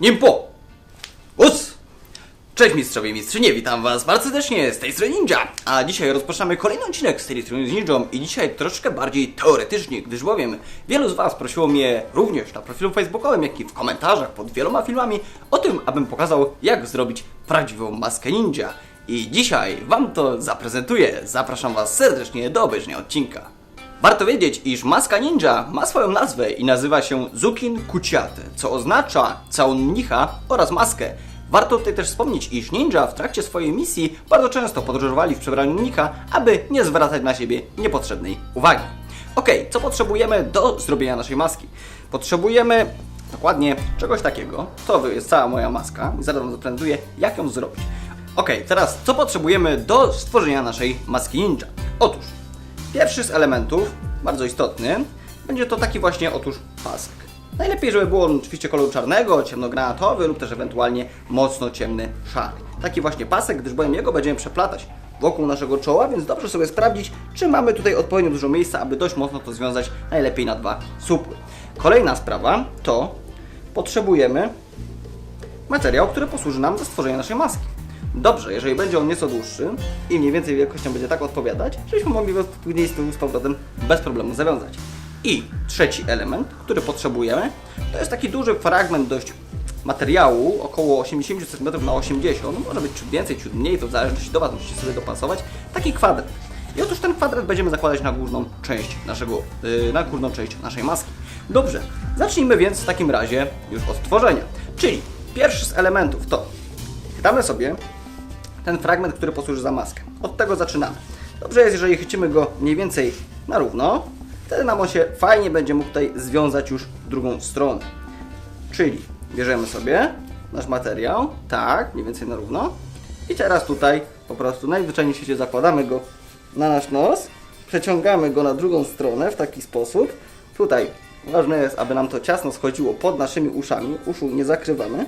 Nimpo! Us! Cześć mistrzowie i mistrzynie, witam was bardzo serdecznie z tej strony Ninja! A dzisiaj rozpoczynamy kolejny odcinek z tej strony z Ninją i dzisiaj troszkę bardziej teoretycznie, gdyż bowiem wielu z was prosiło mnie również na profilu facebookowym, jak i w komentarzach pod wieloma filmami o tym, abym pokazał jak zrobić prawdziwą maskę ninja. I dzisiaj wam to zaprezentuję. Zapraszam was serdecznie do obejrzenia odcinka. Warto wiedzieć, iż maska ninja ma swoją nazwę i nazywa się Zukin Kuciate, co oznacza całun mnicha oraz maskę. Warto tutaj też wspomnieć, iż ninja w trakcie swojej misji bardzo często podróżowali w przebraniu mnicha, aby nie zwracać na siebie niepotrzebnej uwagi. Ok, co potrzebujemy do zrobienia naszej maski? Potrzebujemy dokładnie czegoś takiego. To jest cała moja maska i zaraz Wam zaprezentuję, jak ją zrobić. Ok, teraz co potrzebujemy do stworzenia naszej maski ninja? Otóż Pierwszy z elementów, bardzo istotny, będzie to taki właśnie otóż pasek. Najlepiej, żeby było on oczywiście koloru czarnego, ciemnogranatowy lub też ewentualnie mocno ciemny szary. Taki właśnie pasek, gdyż bowiem jego będziemy przeplatać wokół naszego czoła, więc dobrze sobie sprawdzić, czy mamy tutaj odpowiednio dużo miejsca, aby dość mocno to związać najlepiej na dwa supły. Kolejna sprawa to potrzebujemy materiał, który posłuży nam do stworzenia naszej maski. Dobrze, jeżeli będzie on nieco dłuższy i mniej więcej wielkością będzie tak odpowiadać, żebyśmy mogli go później z tyłu z powrotem bez problemu zawiązać. I trzeci element, który potrzebujemy, to jest taki duży fragment dość materiału, około 80 cm na 80 może być ciut więcej, ciut mniej, to w zależności do Was, musicie sobie dopasować, taki kwadrat. I otóż ten kwadrat będziemy zakładać na górną część naszego, yy, na górną część naszej maski. Dobrze, zacznijmy więc w takim razie już od tworzenia. Czyli pierwszy z elementów to chwytamy sobie ten fragment, który posłuży za maskę. Od tego zaczynamy. Dobrze jest, jeżeli chwycimy go mniej więcej na równo, wtedy nam on się fajnie będzie mógł tutaj związać już drugą stronę. Czyli bierzemy sobie nasz materiał, tak, mniej więcej na równo i teraz tutaj po prostu najzwyczajniej w świecie zakładamy go na nasz nos, przeciągamy go na drugą stronę w taki sposób. Tutaj ważne jest, aby nam to ciasno schodziło pod naszymi uszami, uszu nie zakrywamy.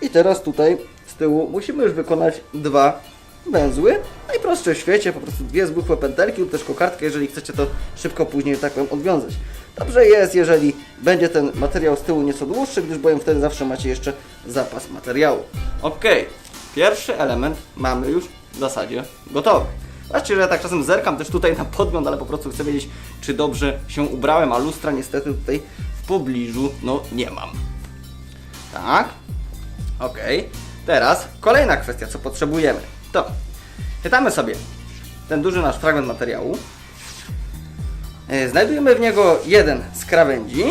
I teraz tutaj tyłu musimy już wykonać dwa węzły. Najprostsze w świecie, po prostu dwie zwykłe pętelki lub też kokardkę, jeżeli chcecie to szybko później, tak powiem, odwiązać. Dobrze jest, jeżeli będzie ten materiał z tyłu nieco dłuższy, gdyż bowiem wtedy zawsze macie jeszcze zapas materiału. Ok, pierwszy element mamy już w zasadzie gotowy. Zobaczcie, że ja tak czasem zerkam też tutaj na podgląd, ale po prostu chcę wiedzieć, czy dobrze się ubrałem, a lustra niestety tutaj w pobliżu, no nie mam. Tak, Ok, teraz kolejna kwestia, co potrzebujemy. To chwytamy sobie ten duży nasz fragment materiału, e, znajdujemy w niego jeden z krawędzi,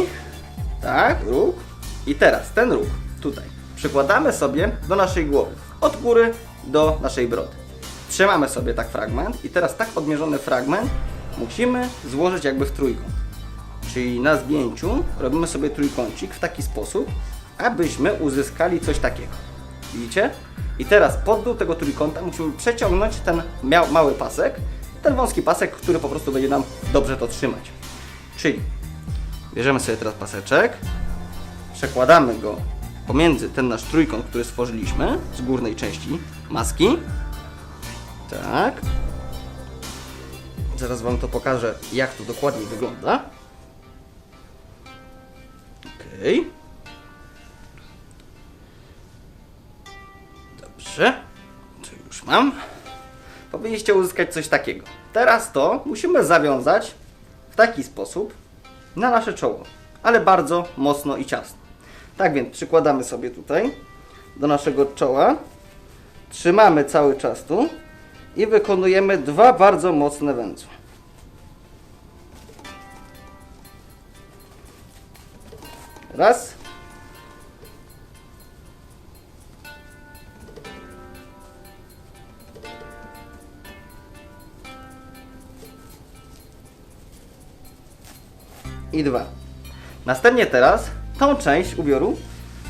tak, róg, i teraz ten róg tutaj przykładamy sobie do naszej głowy, od góry do naszej brody. Trzymamy sobie tak fragment i teraz tak odmierzony fragment musimy złożyć jakby w trójkąt. Czyli na zdjęciu robimy sobie trójkącik w taki sposób, abyśmy uzyskali coś takiego. Widzicie? I teraz pod dół tego trójkąta musimy przeciągnąć ten mały pasek, ten wąski pasek, który po prostu będzie nam dobrze to trzymać. Czyli bierzemy sobie teraz paseczek, przekładamy go pomiędzy ten nasz trójkąt, który stworzyliśmy z górnej części maski. Tak. Zaraz Wam to pokażę, jak to dokładnie wygląda. Okej. Dobrze. To już mam. Powinniście uzyskać coś takiego. Teraz to musimy zawiązać w taki sposób na nasze czoło, ale bardzo mocno i ciasno. Tak więc przykładamy sobie tutaj do naszego czoła, trzymamy cały czas tu i wykonujemy dwa bardzo mocne węzły. Raz. I dwa. Następnie teraz tą część ubioru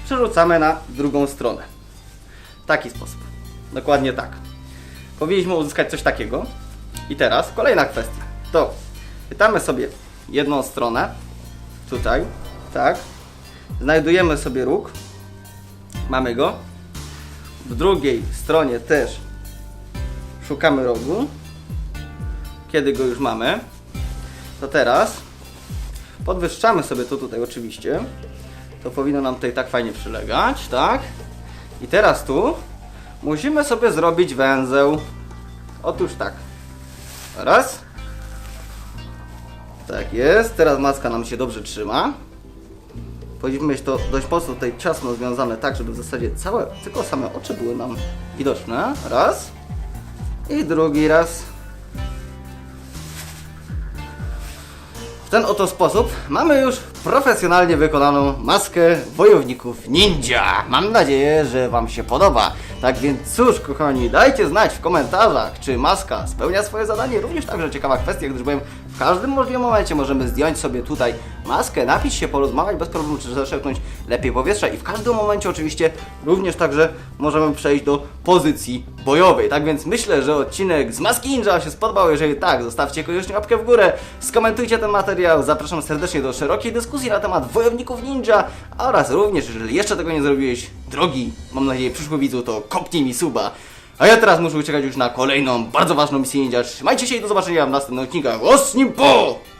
przerzucamy na drugą stronę. W taki sposób. Dokładnie tak. Powinniśmy uzyskać coś takiego. I teraz kolejna kwestia. To pytamy sobie jedną stronę. Tutaj. Tak. Znajdujemy sobie róg. Mamy go. W drugiej stronie też szukamy rogu. Kiedy go już mamy, to teraz podwyższamy sobie to tutaj oczywiście. To powinno nam tutaj tak fajnie przylegać, tak? I teraz tu musimy sobie zrobić węzeł. Otóż tak. Raz. Tak jest. Teraz maska nam się dobrze trzyma. Powinniśmy mieć to dość mocno tutaj ciasno związane, tak żeby w zasadzie całe, tylko same oczy były nam widoczne. Raz. I drugi raz. Ten oto sposób mamy już profesjonalnie wykonaną maskę wojowników ninja. Mam nadzieję, że Wam się podoba. Tak więc cóż, kochani, dajcie znać w komentarzach, czy maska spełnia swoje zadanie. Również także ciekawa kwestia, gdyż powiem, w każdym możliwym momencie możemy zdjąć sobie tutaj maskę, napić się, porozmawiać bez problemu, czy zaszepnąć lepiej powietrza i w każdym momencie oczywiście również także możemy przejść do pozycji bojowej. Tak więc myślę, że odcinek z Maski Ninja się spodobał. Jeżeli tak, zostawcie koniecznie łapkę w górę, skomentujcie ten materiał. Zapraszam serdecznie do szerokiej dyskusji na temat wojowników ninja oraz również, jeżeli jeszcze tego nie zrobiłeś, drogi, mam nadzieję, przyszły widzu, to kopnij mi suba. A ja teraz muszę uciekać już na kolejną, bardzo ważną misję ninja. Trzymajcie się i do zobaczenia w następnych odcinkach. Osnim po!